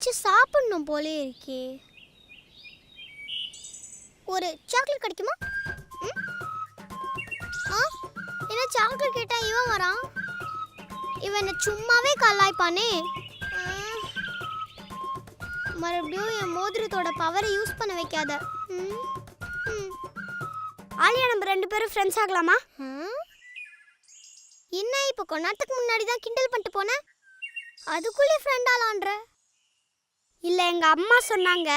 வச்சு சாப்பிடணும் போலே இருக்கே. ஒரு சாக்லேட் கிடைக்குமா? ம்? ஆ? என்ன சாக்லேட் கேட்டா இவன் வரான்? இவன் என்ன சும்மாவே கல்லாய்ப்பானே மறுபடியும் என் மோதிரத்தோட பவரை யூஸ் பண்ண வைக்காத. ம்? ம். ஆலியா நம்ம ரெண்டு பேரும் ஃப்ரெண்ட்ஸ் ஆகலாமா? என்ன இப்போ கொஞ்ச நேரத்துக்கு முன்னாடி தான் கிண்டல் பண்ணிட்டு போனேன் அதுக்குள்ளே ஃப்ரெண்ட் ஆளான்ற? இல்ல எங்க அம்மா சொன்னாங்க.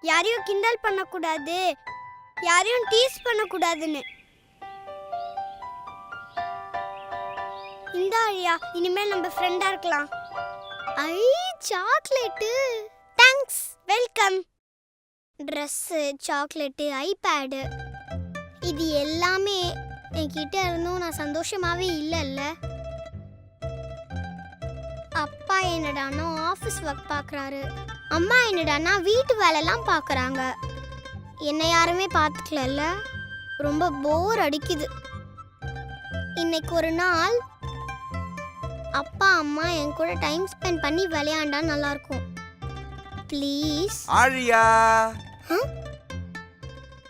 யாரையும் கிண்டல் பண்ணக்கூடாது. யாரையும் டீஸ் பண்ணக்கூடாதுன்னு. இந்த ஐயா இனிமேல் நம்ம ஃப்ரெண்டா இருக்கலாம். ஐ chocolate. Thanks welcome dress chocolate iPad. இது எல்லாமே என்கிட்ட இருந்தும் நான் சந்தோஷமாகவே இல்லைல்ல. அப்பா என்னடானா ஆஃபீஸ் ஒர்க் பார்க்குறாரு அம்மா என்னடானா வீட்டு வேலைலாம் பார்க்குறாங்க என்னை யாருமே பார்த்துக்கலல்ல ரொம்ப போர் அடிக்குது. இன்னைக்கு ஒரு நாள் அப்பா அம்மா என் கூட டைம் ஸ்பெண்ட் பண்ணி விளையாண்டா நல்லா இருக்கும் ப்ளீஸ் ஆழியா?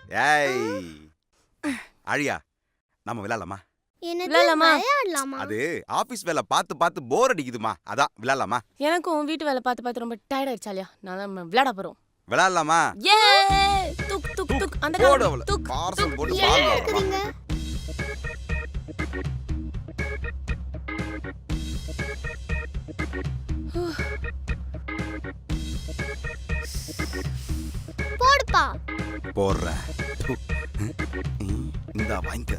ஏய். ஆழியா நம்ம விளையாடலாமா? விளையாடலாமா? அது ஆபீஸ் வேலை பார்த்து பார்த்து போர் அடிக்குதுமா அதான் விளையாடலாமா? எனக்கும் வீட்டு வேலை பார்த்து பார்த்து ரொம்ப டயர்ட் ஆயிடுச்சாலியா நான் தான் விளையாட போறோம். விளையாடலாமா? ஏ துக் துக் துக் அந்த போடு. அவள. துக் பார்சல் போட்டு போடுப்பா. போடுறேன் இந்தா வாங்கிக்க.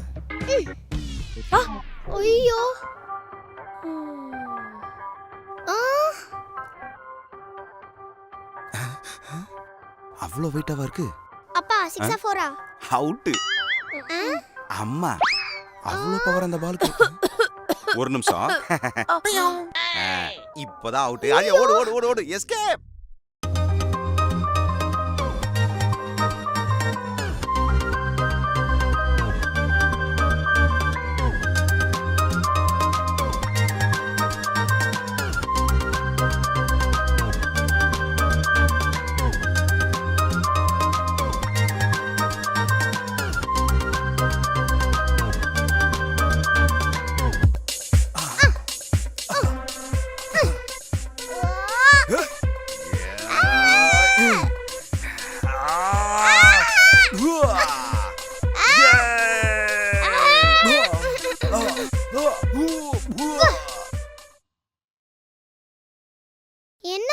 ஐயோ ஆ, அவ்வளோ வெயிட்டாவா இருக்கு அப்பா சிக்ஸா ஃபோரா அவுட்டு அம்மா. அவ்வளோ பவர் அந்த பாலுக்கு ஒரு நிமிஷம். ஆ, இப்பதான் அவுட்டு ஓடு ஓடு ஓடு ஓடு. எஸ்கேப்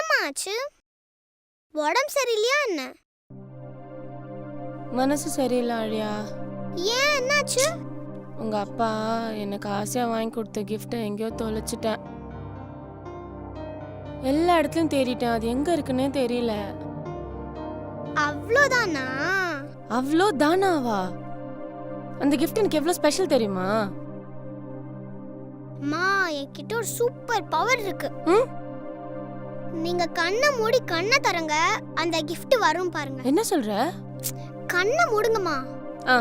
என்னம்மா ஆச்சு? உடம்பு சரியில்லையா என்ன? மனசு சரியில்லை ஆழியா. ஏன்? என்னாச்சு? உங்க அப்பா எனக்கு ஆசையா வாங்கி கொடுத்த கிஃப்ட்டை எங்கேயோ தொலைச்சிட்டேன். எல்லா இடத்துலயும் தேடிட்டேன். அது எங்க இருக்குன்னே தெரியல. அவ்வளோதானா? அவ்வளோ தானாவா அந்த கிஃப்ட் எனக்கு எவ்வளோ ஸ்பெஷல் தெரியுமா? அம்மா என்கிட்ட ஒரு சூப்பர் பவர் இருக்கு. ம்? நீங்க கண்ணை மூடி கண்ணை தரங்க அந்த gift வரும் பாருங்க. என்ன சொல்ற? கண்ணை மூடுங்கம்மா. ஆ.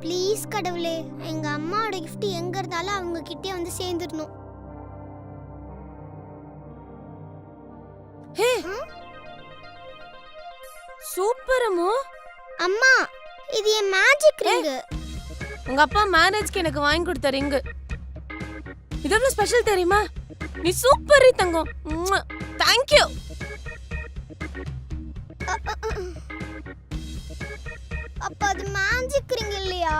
ப்ளீஸ் கடவுளே எங்க அம்மாவோட gift எங்க இருந்தாலும் அவங்க கிட்டே வந்து சேர்ந்துடணும். ஹே? சூப்பர் அம்மு. அம்மா இது என் மேஜிக் ரிங் உங்க அப்பா மேரேஜ்க்கு எனக்கு வாங்கி கொடுத்த ரிங்கு இது எவ்வளவு ஸ்பெஷல் தெரியுமா? நீ சூப்பர் ரீ தங்கம். தேங்க் யூ அப்ப அது மேஞ்சிக்கிறீங்க இல்லையா?